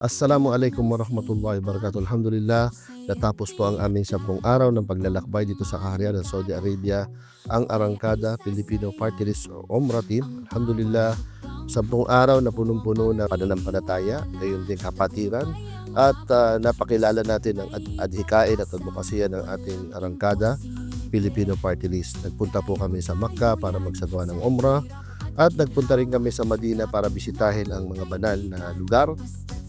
Assalamualaikum warahmatullahi wabarakatuh. Alhamdulillah, natapos po ang aming sampung araw ng paglalakbay dito sa kaharian ng Saudi Arabia, ang Arangkada Filipino Party List Omra Team. Alhamdulillah, sampung araw na punong-puno na pananampalataya, gayon din kapatiran, at ah, napakilala natin ang ad- adhikain at advokasya ng ating Arangkada Filipino Party List. Nagpunta po kami sa Makkah para magsagawa ng Omra at nagpunta rin kami sa Madina para bisitahin ang mga banal na lugar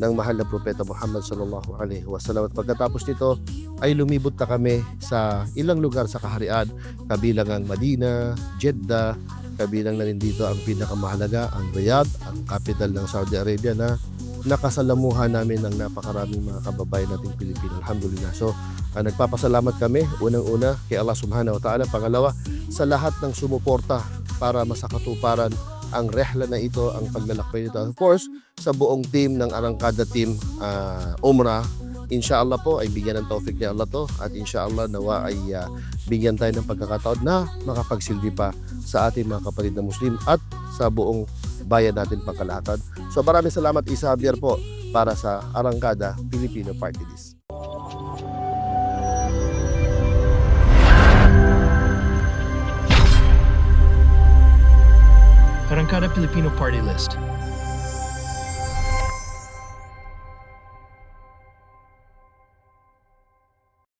ng mahal na propeta Muhammad sallallahu alaihi wasallam at pagkatapos nito ay lumibot na kami sa ilang lugar sa kaharian kabilang ang Madina, Jeddah, kabilang na rin dito ang pinakamahalaga ang Riyadh, ang capital ng Saudi Arabia na nakasalamuhan namin ng napakaraming mga kababayan nating Pilipino. Alhamdulillah. So, ah, nagpapasalamat kami unang-una kay Allah Subhanahu wa Ta'ala, pangalawa sa lahat ng sumuporta para masakatuparan ang rehla na ito, ang paglalakbay nito. Of course, sa buong team ng Arangkada Team ah, Umrah. Inshallah po ay bigyan ng taufik ni Allah to at inshallah nawa ay ah, bigyan tayo ng pagkakataon na makapagsilbi pa sa ating mga kapatid na Muslim at sa buong bayan natin pangkalahatan. So maraming salamat Isa Javier po para sa Arangkada Filipino Party List. Arangkada Filipino Party List.